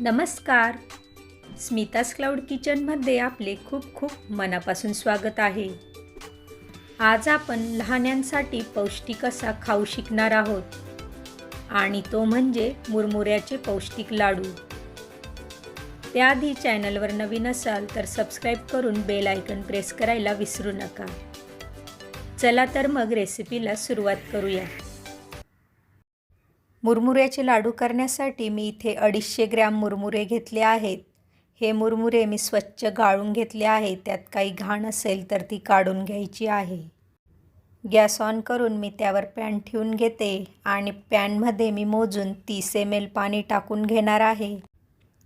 नमस्कार. स्मिताज क्लाउड किचनमध्ये आपले खूप खूप मनापासून स्वागत आहे. आज आपण लहान्यांसाठी पौष्टिक असा खाऊ शिकणार आहोत. आणि तो म्हणजे मुरमुऱ्याचे पौष्टिक लाडू. त्याआधी चॅनलवर नवीन असाल तर सबस्क्राईब करून बेल आयकन प्रेस करायला विसरू नका. चला तर मग रेसिपीला सुरुवात करूया. मुरमुऱ्याचे लाडू करण्यासाठी मी इथे अडीचशे ग्रॅम मुरमुरे घेतले आहेत. हे मुरमुरे मी स्वच्छ गाळून घेतले आहे त्यात काही घाण असेल तर ती काढून घ्यायची आहे. गॅस ऑन करून मी त्यावर पॅन ठेवून घेते आणि पॅनमध्ये मी मोजून तीस एम एल पाणी टाकून घेणार आहे.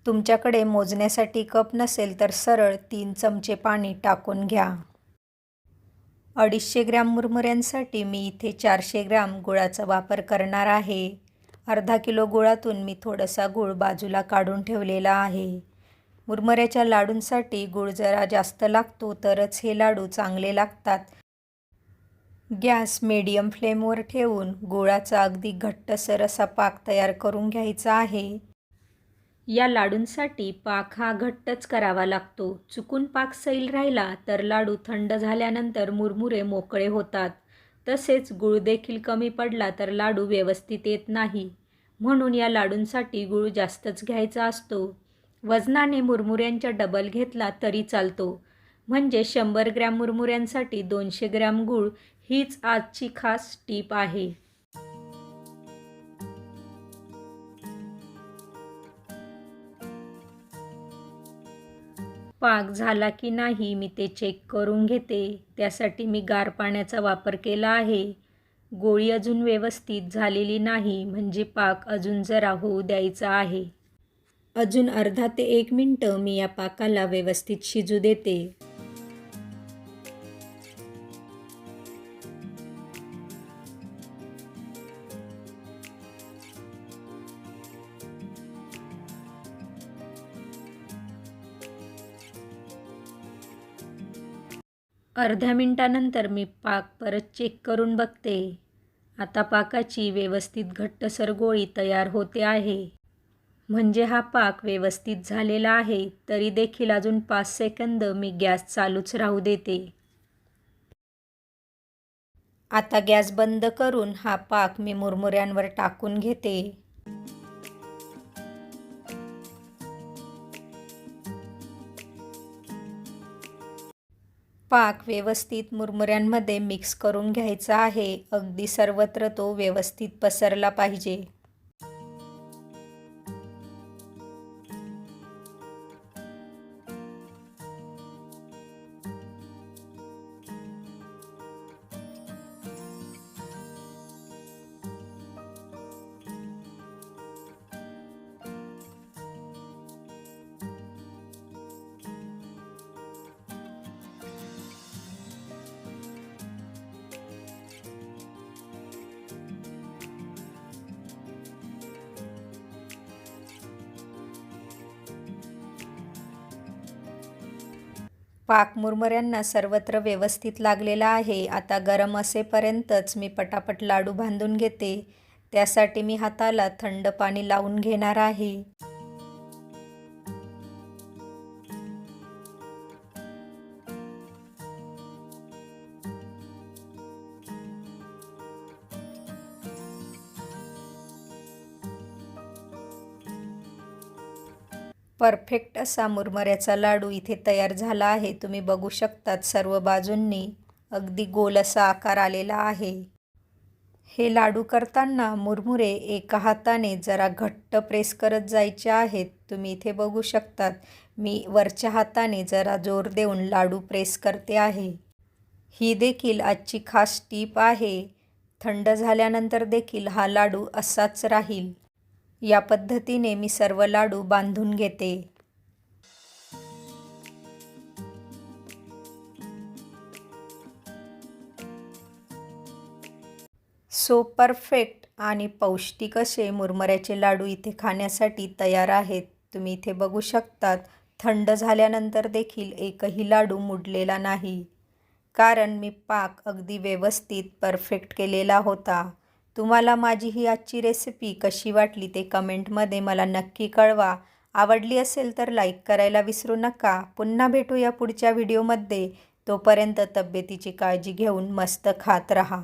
तुमच्याकडे मोजण्यासाठी कप नसेल तर सरळ तीन चमचे पाणी टाकून घ्या. अडीचशे ग्रॅम मुरमुऱ्यांसाठी मी इथे चारशे ग्रॅम गुळाचा वापर करणार आहे. अर्धा किलो गुळातून मी थोडासा गूळ बाजूला काढून ठेवलेला आहे. मुरमुऱ्याच्या लाडूंसाठी गूळ जरा जास्त लागतो तरच हे लाडू चांगले लागतात. गॅस मीडियम फ्लेमवर ठेवून गुळाचा अगदी घट्टसर असा पाक तयार करून घ्यायचा आहे. या लाडूंसाठी पाक हा घट्टच करावा लागतो. चुकून पाक सैल राहिला तर लाडू थंड झाल्यानंतर मुरमुरे मोकळे होतात. तसेच गूळ देखील कमी पडला तर लाडू व्यवस्थित येत नाही. म्हणून या लाडूंसाठी गूळ जास्तच घ्यायचा असतो. वजनाने मुरमुऱ्यांच्या डबल घेतला तरी चालतो. म्हणजे शंभर ग्रॅम मुरमुऱ्यांसाठी दोनशे ग्रॅम गूळ हीच आजची खास टीप आहे. पाक झाला की नाही मी ते चेक करून घेते. त्यासाठी मी गार पाण्याचा वापर केला आहे. गोळी अजून व्यवस्थित झालेली नाही म्हणजे पाक अजून जरा होऊ द्यायचा आहे. अजून अर्धा ते एक मिनटं मी या पाकाला व्यवस्थित शिजू देते. अर्ध्या मिनटानंतर मी पाक परत चेक करून बघते. आता पाकाची व्यवस्थित घट्टसर गोळी तयार होते आहे. म्हणजे हा पाक व्यवस्थित झालेला आहे तरी देखील अजून पाच सेकंद मी गॅस चालूच राहू देते. आता गॅस बंद करून हा पाक मी मुरमुऱ्यांवर टाकून घेते. पाक व्यवस्थित मुरमुऱ्यांमध्ये मिक्स करून घ्यायचा आहे अगदी सर्वत्र तो व्यवस्थित पसरला पाहिजे. पाक मुरमुऱ्यांना सर्वत्र व्यवस्थित लागलेला आहे. आता गरम असेपर्यंतच मी पटापट लाडू बांधून घेते. त्यासाठी मी हाताला थंड पाणी लावून घेणार आहे. परफेक्ट असा मुरमुऱ्याचा लाडू इथे तयार झाला आहे. तुम्ही बघू शकतात सर्व बाजूंनी अगदी गोल असा आकार आलेला आहे. हे लाडू करताना मुरमुरे एका हाताने जरा घट्ट प्रेस करत जायचे आहेत. तुम्ही इथे बघू शकतात मी वरच्या हाताने जरा जोर देऊन लाडू प्रेस करते आहे. ही देखील आजची खास टीप आहे. थंड झाल्यानंतर देखील हा लाडू असाच राहील. या पद्धतीने मी सर्व लाडू बांधून घेते. सो परफेक्ट आणि पौष्टिक असे मुरमुऱ्याचे लाडू इथे खाण्यासाठी तयार आहेत. तुम्ही इथे बघू शकतात थंड झाल्यानंतर देखील एकही लाडू मुडलेला नाही. कारण मी पाक अगदी व्यवस्थित परफेक्ट केलेला होता. तुम्हाला माझी ही आजची रेसिपी कशी वाटली ते कमेंटमध्ये मला नक्की कळवा. आवडली असेल तर लाईक करायला विसरू नका. पुन्हा भेटूया पुढच्या व्हिडिओमध्ये तोपर्यंत तब्येतीची काळजी घेऊन मस्त खात रहा.